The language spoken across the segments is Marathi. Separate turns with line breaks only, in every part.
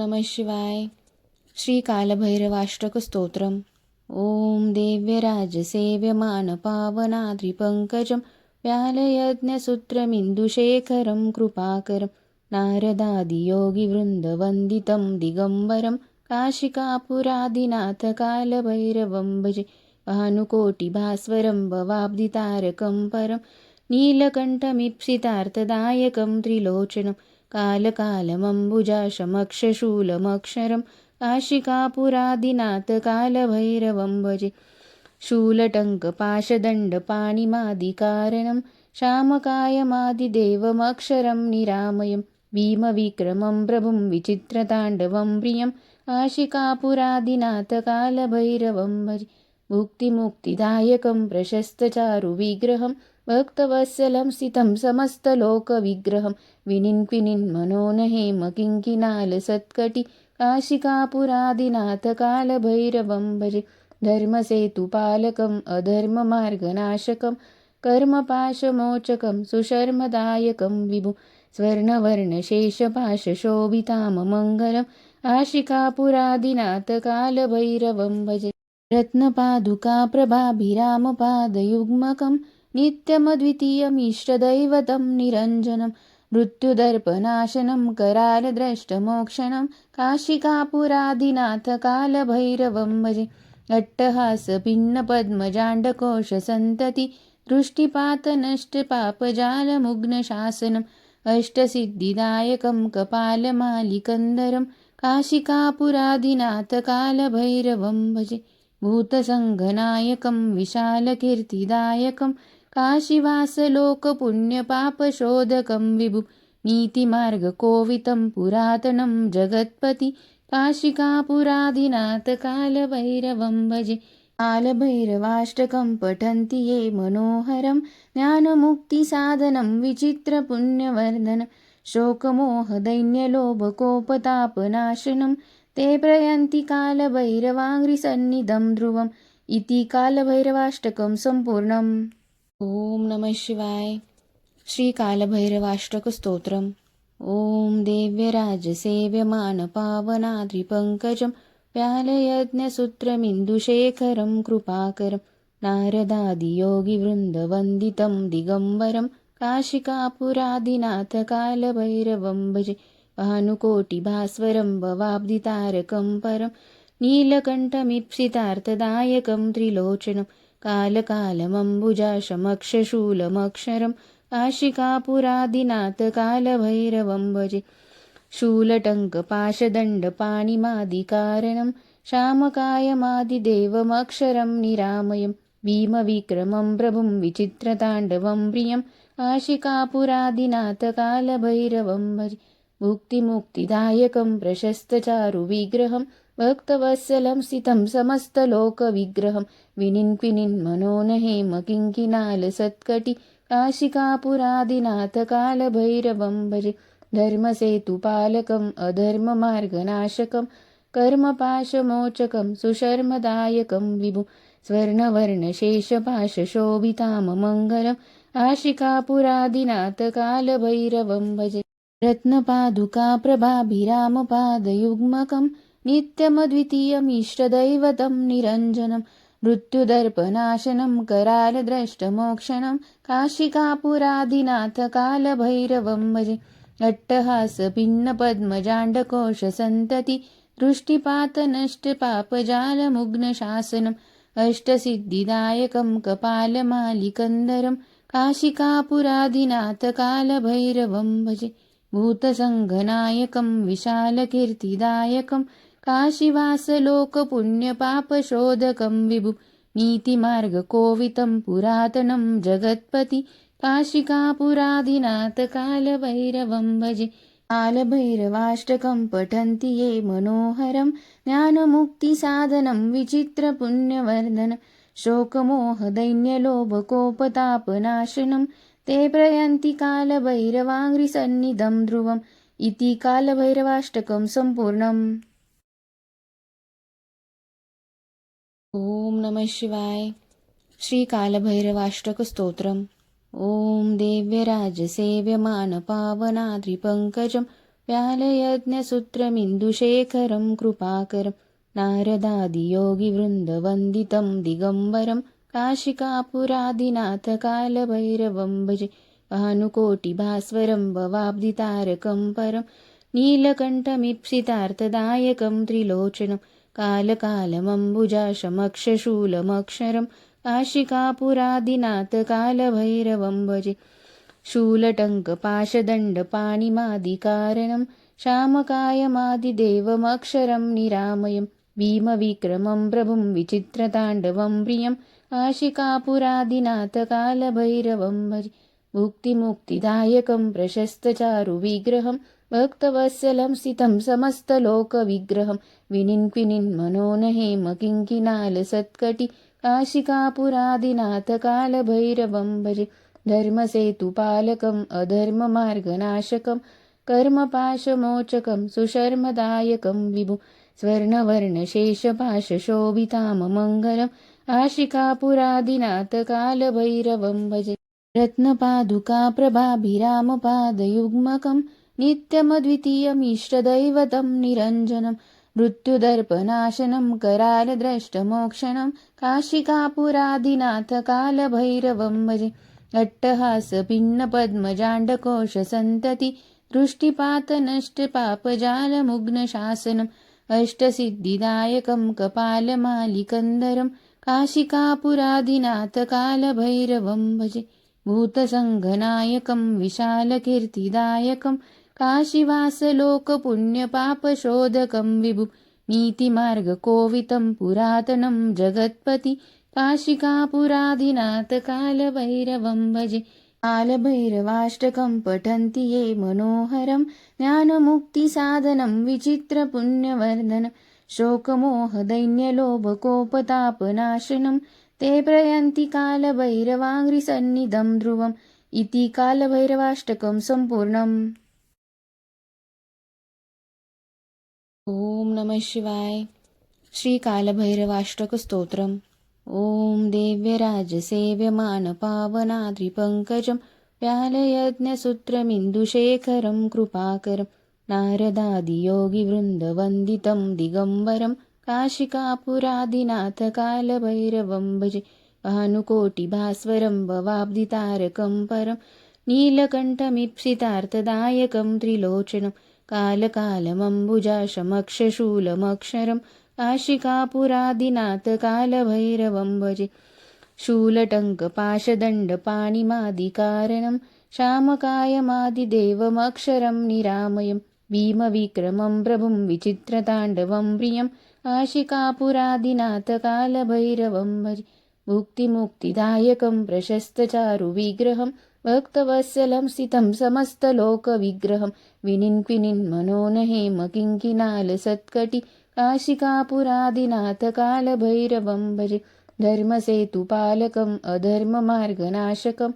नमः शिवाय श्रीकालभैरवाष्टकस्तोत्रम् ॐ देव्यराजसेव्यमानपावनाद्रिपङ्कजं व्यालयज्ञसूत्रमिन्दुशेखरं कृपाकरं नारदादियोगिवृन्दवन्दितं दिगम्बरं काशिकापुरादिनाथकालभैरवं भजे भानुकोटिभास्वरं भवाब्धितारकं परं नीलकण्ठमीप्सितार्थदायकं त्रिलोचनं कालकालमम्बुजाशमक्षशूलमक्षरं काशिकापुरादिनाथकालभैरवं भजे। शूलटङ्कपाशदण्डपाणिमादिकारणं श्यामकायमादिदेवमक्षरं निरामयं। भीमविक्रमं प्रभुं विचित्रताण्डवं प्रियं काशिकापुरादिनाथकालभैरवं भजे। मुक्तिमुक्तिदायकं प्रशस्तचारुविग्रहं भक्तवत्सलं स्थितं समस्तलोकविग्रहं। विनिन्क्विनिन्मनोन किङ्किनालसत्कटि काशिकापुरादिनाथकालभैरवं भजे। धर्मसेतुपालकम् अधर्ममार्गनाशकं कर्मपाशमोचकं सुशर्मदायकं विभु। स्वर्णवर्णशेषपाशशोभिताममङ्गलं आशिकापुरादिनाथकालभैरवं भजे। रत्नपादुकाप्रभाभिरामपादयुग्मकं नित्यमद्वितीयमीष्टदैवतं निरञ्जनं मृत्युदर्पनाशनं करालद्रष्टमोक्षणं काशिकापुरादिनाथकालभैरवं भजे अट्टहासभिन्नपद्मजाण्डकोशसन्तति दृष्टिपातनष्टपापजालमुग्नशासनम् अष्टसिद्धिदायकं कपालमालिकन्दरं काशिकापुरादिनाथकालभैरवं भजे भूतसङ्घनायकं विशालकीर्तिदायकं काशीवासलोकपुण्यपापशोधकं विभु। नीतिमार्गकोवितं पुरातनं जगत्पति। काशिकापुरादिनाथकालभैरवं भजे। कालभैरवाष्टकं पठन्ति ये मनोहरं। ज्ञानमुक्तिसाधनं विचित्रपुण्यवर्धनं। शोकमोहदैन्यलोभकोपतापनाशनं। ते प्रयन्ति कालभैरवाङ्घ्रिसन्निधं ध्रुवम्। इति कालभैरवाष्टकं सम्पूर्णम्। ॐ नमः शिवाय। श्रीकालभैरवाष्टकस्तोत्रम्। ॐ देव्यराजसेव्यमानपावनाद्रिपङ्कजं व्यालयज्ञसूत्रमिन्दुशेखरं कृपाकरं नारदादियोगिवृन्दवन्दितं दिगम्बरं काशिकापुरादिनाथकालभैरवं भजे भानुकोटिभास्वरं भवाब्धितारकं परं नीलकण्ठमीप्सितार्थदायकं त्रिलोचनं कालकालमम्बुजाशमक्षशूलमक्षरं काशिकापुरादिनाथकालभैरवं भजे शूलटङ्कपाशदण्डपाणिमादिकारणं श्यामकायमादिदेवमक्षरं निरामयं भीमविक्रमं प्रभुं विचित्रताण्डवं प्रियं काशिकापुरादिनाथकालभैरवं भजे मुक्तिमुक्तिदायकं प्रशस्तचारुविग्रहं भक्तवत्सलं स्थितं समस्तलोकविग्रहं विनिन्क्विनिन्मनोन किङ्किनालसत्कटि काशिकापुरादिनाथकालभैरवं भजे धर्मसेतुपालकम् अधर्ममार्गनाशकं कर्मपाशमोचकं सुशर्मदायकं विभु स्वर्णवर्णशेषपाशशोभिताममङ्गलम् आशिकापुरादिनाथकालभैरवं भजे नित्यमद्वितीयम् नित्यमद्वितीयमीष्टदैवतं निरञ्जनं मृत्युदर्पनाशनं करालद्रष्टमोक्षणं काशिकापुरादिनाथकालभैरवं भजे। अट्टहासभिन्नपद्मजाण्डकोशसन्तति दृष्टिपातनष्टपापजालमुग्नशासनम् अष्टसिद्धिदायकं कपालमालिकन्दरं काशिकापुरादिनाथकालभैरवं भजे। भूतसङ्घनायकं विशालकीर्तिदायकं काशीवासलोकपुण्यपापशोधकं विभु। नीतिमार्गकोवितं पुरातनं जगत्पति। काशिकापुरादिनाथकालभैरवं भजे। कालभैरवाष्टकं पठन्ति ये मनोहरं। ज्ञानमुक्तिसाधनं विचित्रपुण्यवर्धनं। शोकमोहदैन्यलोभकोपतापनाशनं ते प्रयन्ति कालभैरवाङ्घ्रिसन्निधं ध्रुवम्। इति कालभैरवाष्टकं सम्पूर्णम्। ॐ नमः शिवाय। श्रीकालभैरवाष्टकस्तोत्रम्। ॐ देव्यराजसेव्यमानपावनाद्रिपङ्कजं व्यालयज्ञसूत्रमिन्दुशेखरं कृपाकरं नारदादियोगिवृन्दवन्दितं दिगम्बरं काशिकापुरादिनाथकालभैरवं भजे भानुकोटिभास्वरं भवाब्धितारकं परं नीलकण्ठमीप्सितार्थदायकं त्रिलोचनं कालकालमम्बुजाशमक्षशूलमक्षरं काशिकापुरादिनाथकालभैरवं भजे शूलटङ्कपाशदण्डपाणिमादिकारणं श्यामकायमादिदेवमक्षरं निरामयं भीमविक्रमं प्रभुं विचित्रताण्डवं प्रियं काशिकापुरादिनाथकालभैरवं भजे मुक्तिमुक्तिदायकं प्रशस्तचारुविग्रहं भक्तवत्सलं स्थितं समस्तलोकविग्रहं विनिन्क्विनिन्मनोन किङ्किनालसत्कटि काशिकापुरादिनाथकालभैरवं भजे धर्मसेतुपालकम् अधर्ममार्गनाशकं कर्मपाशमोचकं सुशर्मदायकं विभु स्वर्णवर्णशेषपाशशोभिताममङ्गलम् आशिकापुरादिनाथकालभैरवं भजे रत्नपादुकाप्रभाभिरामपादयुग्मकं नित्यमद्वितीयमीष्टदैवतं निरञ्जनं मृत्युदर्पनाशनं करालद्रष्टमोक्षणं काशिकापुरादिनाथकालभैरवं भजे अट्टहासपिन्नपद्मजाण्डकोशसन्तति दृष्टिपातनष्टपापजालमुग्नशासनम् अष्टसिद्धिदायकं कपालमालिकन्दरं काशिकापुरादिनाथकालभैरवं भजे भूतसङ्घनायकं विशालकीर्तिदायकं काशीवासलोकपुण्यपापशोधकं विभु नीतिमार्गकोवितं पुरातनं जगत्पति काशिकापुरादिनाथकालभैरवं भजे कालभैरवाष्टकं पठन्ति ये मनोहरं ज्ञानमुक्तिसाधनं विचित्रपुण्यवर्धनं शोकमोहदैन्यलोभकोपतापनाशनं ते प्रयन्ति कालभैरवाङ्घ्रिसन्निधं ध्रुवम् इति कालभैरवाष्टकं सम्पूर्णम्। ॐ नमः शिवाय। श्रीकालभैरवाष्टकस्तोत्रम्। ॐ देव्यराजसेव्यमानपावनाद्रिपङ्कजं व्यालयज्ञसूत्रमिन्दुशेखरं कृपाकरं नारदादियोगिवृन्दवन्दितं दिगम्बरम्। काशिकापुरादिनाथ काशिकापुरादिनाथकालभैरवं भजे भानुकोटिभास्वरं भवाब्धितारकं परं नीलकण्ठमीप्सितार्थदायकं त्रिलोचनं कालकालमम्बुजाशमक्षशूलमक्षरं काशिकापुरादिनाथकालभैरवं भजे शूलटङ्कपाशदण्डपाणिमादिकारणं श्यामकायमादिदेवमक्षरं निरामयं भीमविक्रमं प्रभुं विचित्रताण्डवं प्रियम् काशिकापुरादिनाथकालभैरवं भजे मुक्तिमुक्तिदायकं प्रशस्तचारुविग्रहं भक्तवत्सलं स्थितं समस्तलोकविग्रहं। विनिन्क्विनिन्मनोन किङ्किनालसत्कटि काशिकापुरादिनाथकालभैरवं भजे धर्मसेतुपालकम् अधर्ममार्गनाशकं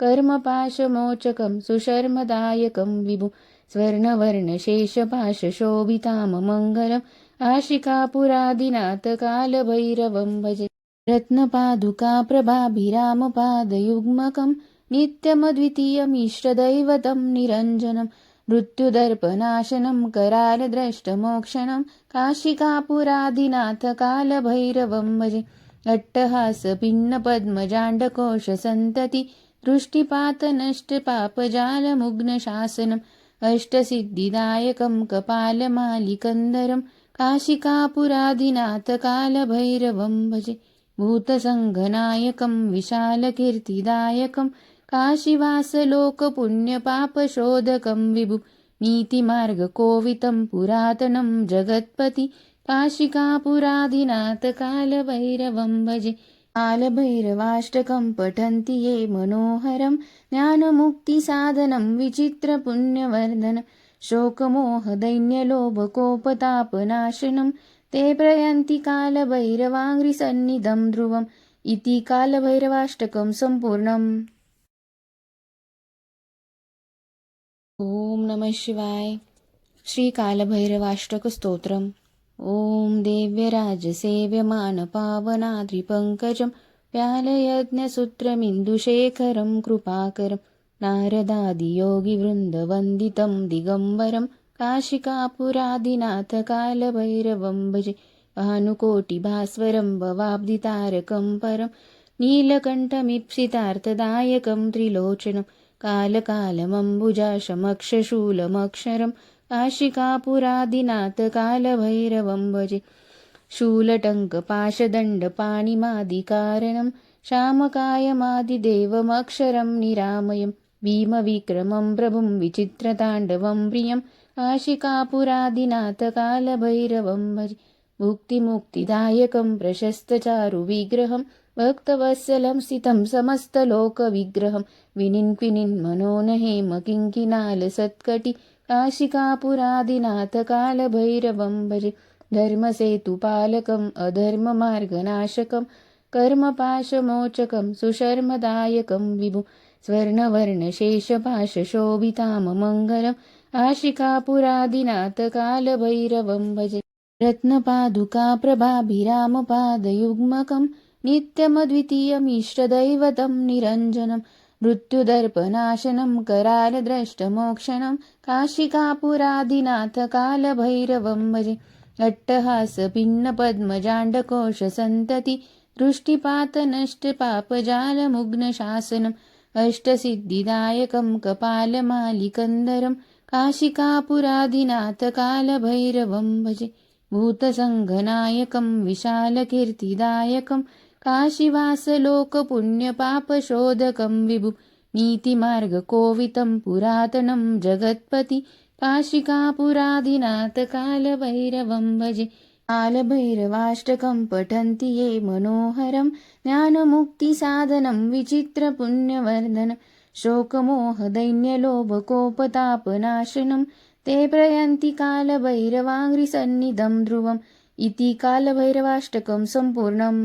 कर्मपाशमोचकं सुशर्मदायकं विभु। स्वर्णवर्णशेषपाशशोभिताममङ्गलम् आशिकापुरादिनाथकालभैरवं भजे। रत्नपादुकाप्रभाभिरामपादयुग्मकं नित्यमद्वितीयमीष्टदैवतं निरञ्जनं मृत्युदर्पनाशनं करालद्रष्टमोक्षणं काशिकापुरादिनाथकालभैरवं भजे। अट्टहासपिन्नपद्मजाण्डकोशसन्तति दृष्टिपातनष्टपापजालमुग्नशासनम् अष्टसिद्धिदायकं कपालमालिकन्दरं काशिकापुरादिनाथकालभैरवं भजे भूतसङ्घनायकं विशालकीर्तिदायकं काशीवासलोकपुण्यपापशोधकं विभु नीतिमार्गकोवितं पुरातनं जगत्पति काशिकापुरादिनाथकालभैरवं भजे कालभैरवाष्टकं पठन्ति ये मनोहरं ज्ञानमुक्तिसाधनं विचित्रपुण्यवर्धनम् शोकमोहदैन्यलोभकोपतापनाशनं ते प्रयन्ति कालभैरवाङ्घ्रिसन्निधं ध्रुवम् इति कालभैरवाष्टकं सम्पूर्णम्। ॐ नमः शिवाय। श्रीकालभैरवाष्टकस्तोत्रम्। ॐ देव्यराजसेव्यमानपावनाद्रिपङ्कजं व्यालयज्ञसूत्रमिन्दुशेखरं नारदादियोगिवृन्दवन्दितं दिगम्बरं काशिकापुरादिनाथकालभैरवं भजे। भानुकोटिभास्वरं भवाब्धितारकं परं नीलकण्ठमीप्सितार्थदायकं त्रिलोचनं कालकालमम्बुजाशमक्षशूलमक्षरं काशिकापुरादिनाथकालभैरवं भजे। शूलटङ्कपाशदण्डपाणिमादिकारणं श्यामकायमादिदेवमक्षरं निरामयम् भीमविक्रमं प्रभुं विचित्रताण्डवं प्रियं काशिकापुरादिनाथ कालभैरवं भजे मुक्तिमुक्तिदायकं प्रशस्तचारुविग्रहं भक्तवत्सलं स्थितं समस्तलोकविग्रहं विनिन्क्विनिन्मनोन किङ्किनालसत्कटि काशिकापुरादिनाथ कालभैरवं भजे धर्मसेतुपालकम् अधर्ममार्गनाशकं कर्मपाशमोचकं सुशर्मदायकं विभु स्वर्णवर्णशेषपाशोभिताममङ्गलम् आशिकापुरादिनाथकालभैरवं भजे। रत्नपादुकाप्रभाभिरामपादयुग्मकं नित्यमद्वितीयमिष्ट दैवतं निरञ्जनम् मृत्युदर्पनाशनं करालद्रष्टमोक्षणम् काशिकापुरादिनाथकालभैरवं भजे। अट्टहासपिन्नपद्मजाण्डकोशसन्तति दृष्टिपातनष्टपापजालमुग्नशासनम् अष्टसिद्धिदायकं कपालमालिकन्दरं काशिकापुराधिनाथकालभैरवं भजे। भूतसङ्घनायकं विशालकीर्तिदायकं काशिवासलोकपुण्यपापशोधकं विभु। नीतिमार्गकोवितं पुरातनं जगत्पति काशिकापुराधिनाथकालभैरवं भजे। कालभैरवाष्टकं पठन्ति ये मनोहरं ज्ञानमुक्तिसाधनं विचित्रपुण्यवर्धनं शोकमोहदैन्यलोभकोपतापनाशनं ते प्रयन्ति कालभैरवाङ्घ्रिसन्निधं ध्रुवम् इति कालभैरवाष्टकं सम्पूर्णम्।